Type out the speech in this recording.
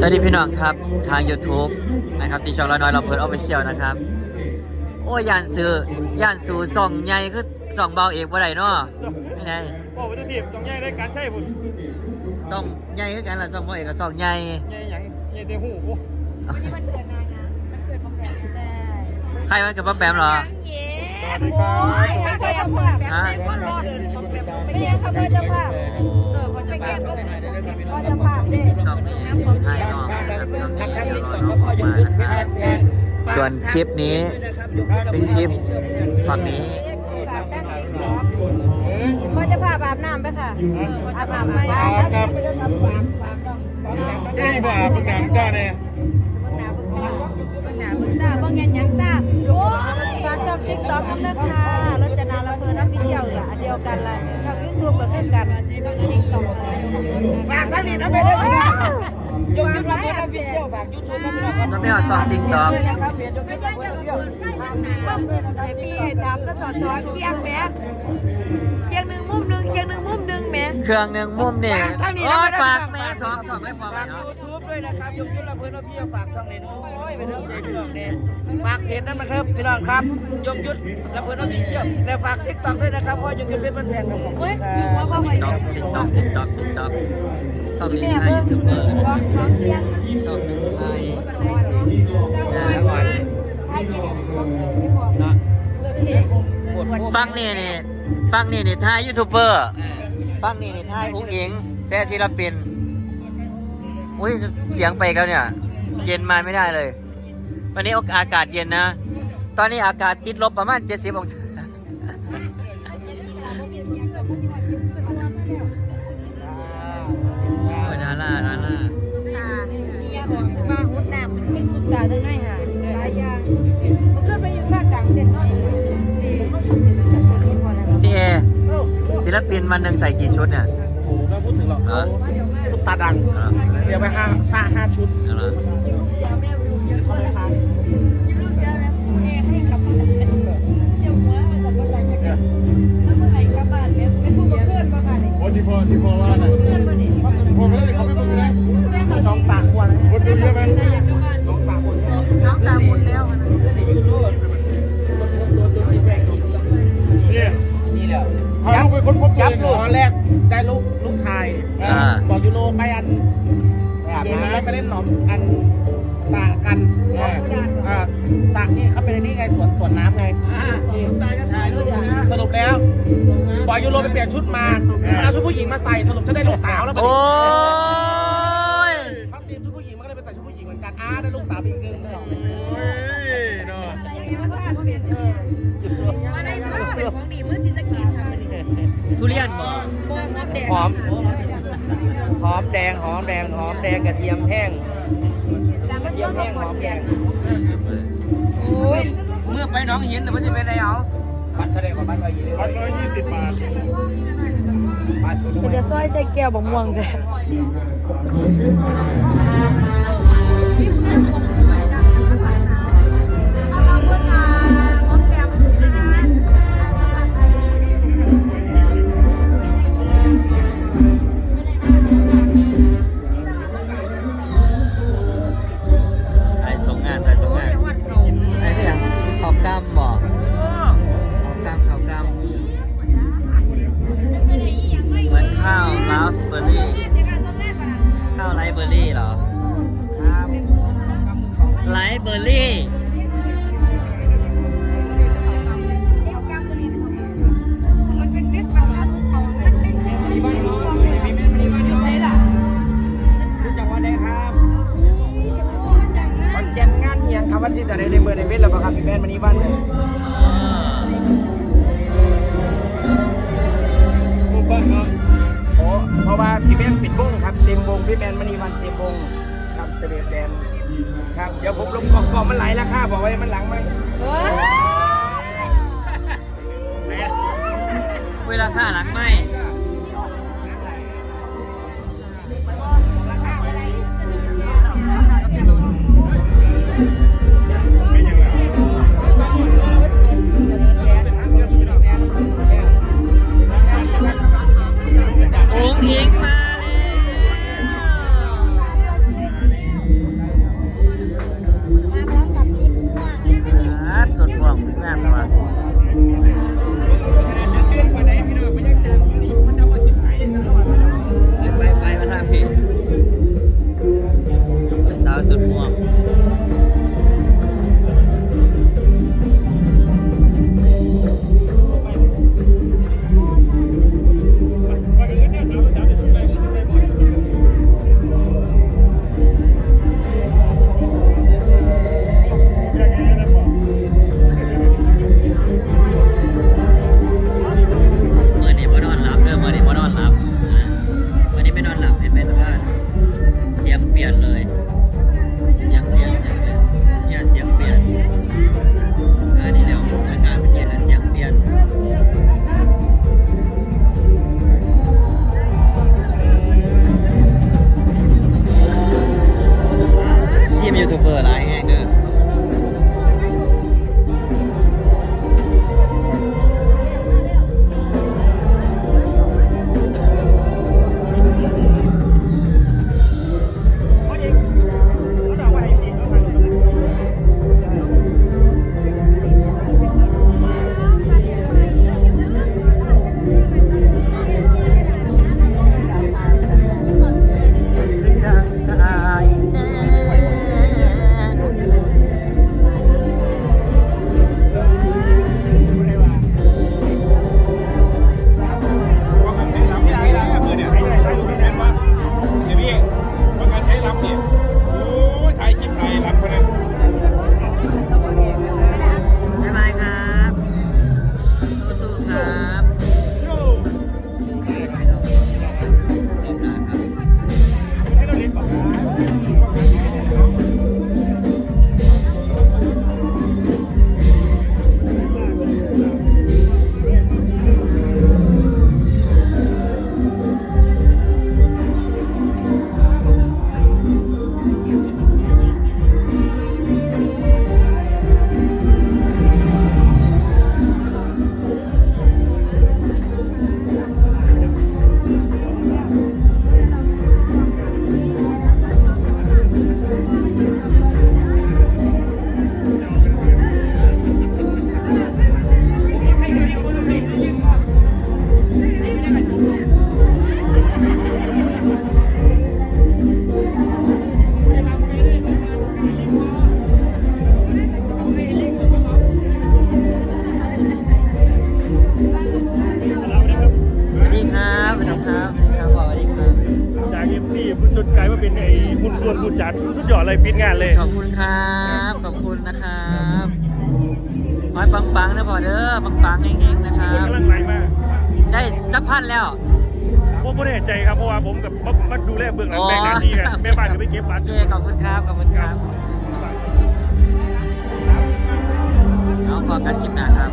สวัสดีพี่น้องครับทาง YouTube นะครับที่ช่องเราน้อยเราเพิร์ดออฟฟิเชียลนะครับ โอ้ยย่านซื้อย่านสูส่องใหญ่คือส่องเบาเอกว่าไรเนาะไม่ไงบอกวัตถุดิบต้องแยกได้การใช่บุญส่องใหญ่คือกันล่ะส่องเบาเอกกับส่องใหญ่แยกหยังแยกแต่หูโอ้วันนี้มันเกิดนานนะมันเกิดประมาณแต่ใครมันกับป้าแปมเหรอเย้โอ้ยไม่ใช่จะภาพแบบใส่พ่อรอดไม่ใช่คำว่าจะภาพเออคนไปแก้ก็ก็จะภาพเด้ส่องนี้ ส่วนคลิปนี้เป็นคลิปฝั่งนี้ฝากตั้งติ๊กต็อกพ่อจะภาพอาบน้ำไปค่ะอาบน้ำไปอาบน้ำไปฝากฝากต้องไม่ได้บ่าบึกหนังจ้าเนี่ยเบิ่งหน้าเบิ่งตาเบิ่งหน้าเบิ่งตาเบิ่งยังยังตาโอ้ฝากช่องติ๊กต็อกน้ำนะคะรจนาลำเพลินออฟฟิเชียลอะอันเดียวกันเลยช่องยูทูบก็คือกันติ๊กต็อกฝากท่านนี่นะไปด้วยนะ ยกยุทธมาเป็นอภิเชียวฝากยูทูบนะพี่น้องครับแล้วไม่เอาส่องติ๊กต็อกนะครับเพจยกยุทธมาเป็นอภิเชียวให้พี่ให้ทำก็สอนสอนเคียงแหม่เคียงหนึ่งมุมหนึ่งเคียงหนึ่งมุมหนึ่งแหม่เครื่องหนึ่งมุมเนี่ยโอ้ยฝากแม่สองสองไม่พอไหมฝากเนาะยูทูบด้วยนะครับยกยุทธมาเป็นอภิเชียวฝากช่องนี้ด้วยไปเรื่องพี่น้องเนี่ยฝากเพจนั้นมาเถอะพี่น้องครับยกยุทธและเพื่อนอภิเชียวและฝากทิกตอกด้วยนะครับเพราะยกยุทธเป็นมันแพงครับผมเฮ้ยจุกว่าเขาไปติ๊กต็อกติ๊กต็อกติ๊กต็อกติ๊กต็อก ชอบนี้ไทยยูทูบเบอร์ร้องร้องเคียงชอบหนึ่งไทยเจ้าอ่อนไทยที่เดียวช่วงที่บอกเนาะเลิกเทปวดหัวฟังนี่นี่ฟังนี่นี่ไทยยูทูบเบอร์ฟังนี่นี่ไทยอุ้งอิงแซ่ศิลปินอุ้ยเสียงไปอีกแล้วเนี่ย เย็นมาไม่ได้เลย วันนี้อากาศเย็นนะ ตอนนี้อากาศติดลบประมาณ 70องศา ดตาจังไงค่ะหลายอย่างมันขึ้นไปอยู่ภาคกลางเด่นน้อยดีเขาทำเป็นแบบนี้พอแล้วพี่เอศิลปินวันหนึ่งใส่กี่ชุดเนี่ยโอ้โหไม่พูดถึงหรอกเออซุปตาดังเอาละเดี๋ยวไปห้าห้าห้าชุด พาลูกไปค้นพบตัวยับเองลูกเหรตออนแรกได้ลูกลูกชายอ่า บอกยูโรไปอันไปอาบน้ำแล้วไปเล่นหนอมอันสระกันอ่าสระนี่เขาเป็นอันนี่ไงสวนสวนน้ำไงนี่ตายจะถ่ายด้วยสรุปแล้วบอกยูโรไปเปลี่ยนชุดมามันเอาชุดผู้หญิงมาใส่สรุปฉันได้ลูกสาวแล้วโอ้ยเขาเตรียมชุดผู้หญิงมันก็เลยไปใส่ชุดผู้หญิงเหมือนกันอ้าได้ลูกสาวอีกหนึ่งเฮ้ยเนาะ อะไรเนาะเป็นของดีเมื่อสิสกีทำมันนี่ ทุเรียนบ่โบมอบแดงหอม หอมแดง หอมแดง หอมแดงกระเทียมแห้งกระเทียมแห้งหอมแดงโอ้ยเมื่อไปน้องหินแต่ไม่ใช่เป็นไรเอาบัตรแสดงว่าบัตรเราอยู่พันร้อยยี่สิบบาทบัตรสุดเป็นจะซอยใส่แก้วบะม่วงแต่ไนี้วันโอ้บ้านเนาะโอ้เพราะว่าพี่แมนปิดวงครับเต็มวงพี่แมนมันนี้วันเต็มวงครับเสด็จแดนครับเดี๋ยวผมลงกล่องกล่องมันไหลราคาบอกไว้มันหลังไหมเวลาค่าหลังไหม ลี่ยนเลย เสียงเปลี่ยนเสียงเปลี่ยนเนี่ยเสียงเปลี่ยนอ่านี่แล้วอากาศมันเย็นแล้วเสียงเปลี่ยนทีมยูทูบเบอร์หลายแห่งเด้อ จนกลายมาเป็นไอ้หุ้นส่วนผู้จัดสุดยอดเลยปิดงานเลยขอบคุณครับ ขอบคุณนะครับขอให้ปังๆนะพอเด้อปังๆเฮงๆนะครัคนบ กำลังไหลมากได้จักพันแล้ว ผมไม่แน่ใจครับเพราะว่าผมกับมาดูแลเบื้องหลังแบ่งหน้าที่กันแม่บ้านจะไปเก็บบัตร โอเคขอบคุณครับ ขอบคุณครับเอาพอกันคลิปหน้าครับ